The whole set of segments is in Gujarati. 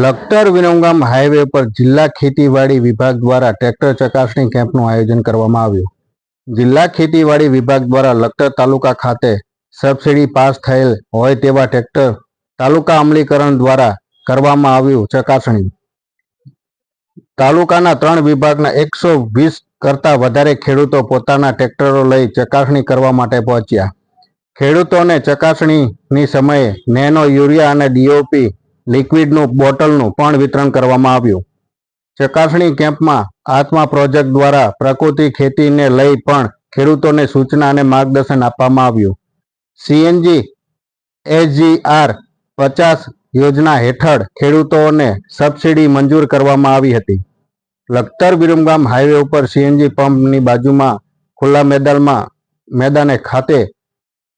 લખતર વિરમગામ હાઈવે પર જિલ્લા ખેતીવાડી વિભાગ દ્વારા ટ્રેક્ટર ચકાસણી કેમ્પનું આયોજન કરવામાં આવ્યું. જિલ્લા ખેતીવાડી વિભાગ દ્વારા લખતર તાલુકા ખાતે સબસિડી પાસ થયેલ હોય તેવા ટ્રેક્ટર તાલુકા અમલીકરણ દ્વારા કરવામાં આવ્યું ચકાસણી. તાલુકાના ત્રણ વિભાગના એકસો વીસ કરતા વધારે ખેડૂતો પોતાના ટ્રેક્ટરો લઈ ચકાસણી કરવા માટે પહોંચ્યા. ખેડૂતોને ચકાસણીની સમયે નેનો યુરિયા અને ડીઓપી લિક્વિડનું બોટલનું પણ વિતરણ કરવામાં આવ્યું. ચકાસણી કેમ્પમાં આત્મા પ્રોજેક્ટ દ્વારા પ્રકૃતિ ખેતીને લઈ પણ ખેડૂતોને સૂચના અને માર્ગદર્શન આપવામાં આવ્યું. સીએનજી એસજીઆર પચાસ યોજના હેઠળ ખેડૂતોને સબસિડી મંજૂર કરવામાં આવી હતી. લખતર વિરમગામ હાઈવે ઉપર સીએનજી પંપની બાજુમાં ખુલ્લા મેદાનમાં મેદાને ખાતે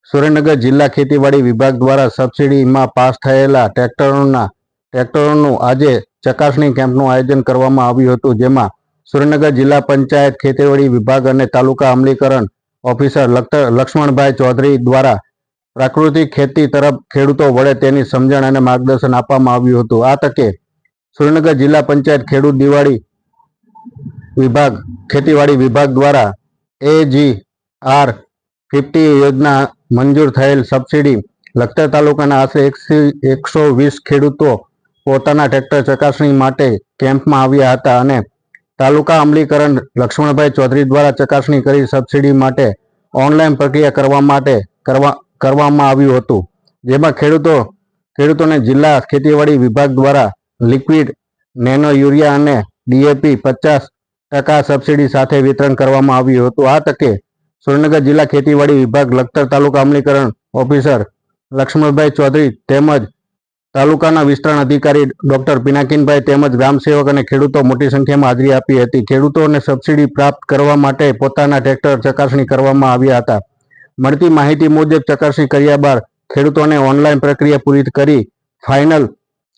સુરેન્દ્રનગર જિલ્લા ખેતીવાડી વિભાગ દ્વારા સબસિડીમાં પાસ થયેલા ટ્રેક્ટરોના ટ્રેક્ટરોનું આજે ચકાસણી કેમ્પનું આયોજન કરવામાં આવ્યું હતું, જેમાં સુરેન્દ્રનગર જિલ્લા પંચાયત ખેતીવાડી વિભાગ અને તાલુકા અમલીકરણ ઓફિસર લક્ષ્મણભાઈ ચૌધરી દ્વારા પ્રાકૃતિક ખેતી તરફ ખેડૂતો વડે તેની સમજણ અને માર્ગદર્શન આપવામાં આવ્યું હતું. આ તકે સુરેન્દ્રનગર જિલ્લા પંચાયત ખેડૂત દિવાળી વિભાગ, ખેતીવાડી વિભાગ દ્વારા એજી આર ફિફ્ટી યોજના મંજૂર થયેલ સબસિડી લખતર તાલુકાના આશરે એકસો વીસ ખેડૂતો પોતાના ટ્રેક્ટર ચકાસણી માટે કેમ્પમાં આવ્યા હતા અને તાલુકા અમલીકરણ લક્ષ્મણભાઈ ચૌધરી દ્વારા ચકાસણી કરી સબસિડી માટે ઓનલાઈન પ્રક્રિયા કરવા માટે કરવા કરવામાં આવ્યું હતું. જેમાં ખેડૂતો, ખેડૂતોને જિલ્લા ખેતીવાડી વિભાગ દ્વારા લિક્વિડ, નેનો યુરિયા અને ડીએપી પચાસ ટકા સબસિડી સાથે વિતરણ કરવામાં આવ્યું હતું. આ તકે સુરેન્દ્રનગર જિલ્લા ખેતીવાડી વિભાગ લખતર તાલુકા અમલીકરણ ઓફિસર લક્ષ્મણભાઈ ચૌધરી તેમજ તાલુકાના વિસ્તરણ અધિકારી ડોક્ટર પિનાકીનભાઈ તેમજ ગ્રામસેવક અને ખેડૂતો મોટી સંખ્યામાં હાજરી આપી હતી. ખેડૂતોને સબસિડી પ્રાપ્ત કરવા માટે પોતાના ટ્રેક્ટર ચકાસણી કરવામાં આવ્યા હતા. મળતી માહિતી મુજબ ચકાસણી કર્યા બાદ ખેડૂતોને ઓનલાઈન પ્રક્રિયા પૂરી કરી ફાઇનલ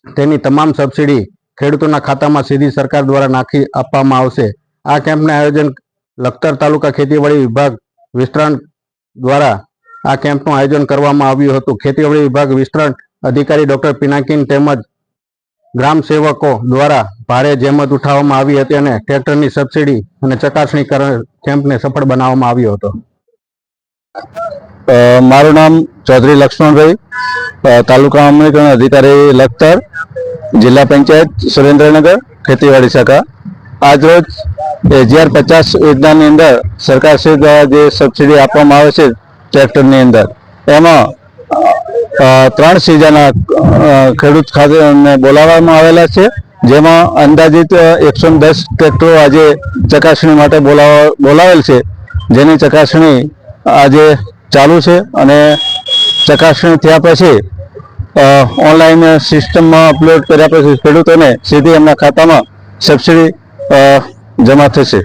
તેની તમામ સબસિડી ખેડૂતોના ખાતામાં સીધી સરકાર દ્વારા નાખી આપવામાં આવશે. આ કેમ્પનું આયોજન લખતર તાલુકા ખેતીવાડી વિભાગ વિસ્તરણ દ્વારા આ કેમ્પનું આયોજન કરવામાં આવ્યું હતું. ખેતીવાડી વિભાગ વિસ્તરણ અધિકારી ડોક્ટર પિનાકીન તેમજ ગ્રામ સેવકો દ્વારા ભારે જહેમત ઉઠાવવામાં આવી હતી અને ટ્રેક્ટરની સબસિડી અને ચકાસણી કેમ્પને સફળ બનાવવામાં આવ્યો હતો. મારું નામ ચૌધરી લક્ષ્મણભાઈ તાલુકા અમલીકરણ અધિકારી લખતર, જિલ્લા પંચાયત સુરેન્દ્રનગર, ખેતીવાડી શાખા. આજરોજ હજાર પચાસ યોજનાની અંદર સરકારશ્રી દ્વારા જે સબસિડી આપવામાં આવે છે ટ્રેક્ટરની અંદર, એમાં ત્રણ સિઝનના ખેડૂત ખાતે બોલાવવામાં આવેલા છે, જેમાં અંદાજિત એકસો દસ ટ્રેક્ટરો આજે ચકાસણી માટે બોલાવા, બોલાવેલ છે, જેની ચકાસણી આજે ચાલુ છે અને ચકાસણી થયા પછી ઓનલાઈન સિસ્ટમમાં અપલોડ કર્યા પછી ખેડૂતોને સીધી એમના ખાતામાં સબસિડી જમા થશે.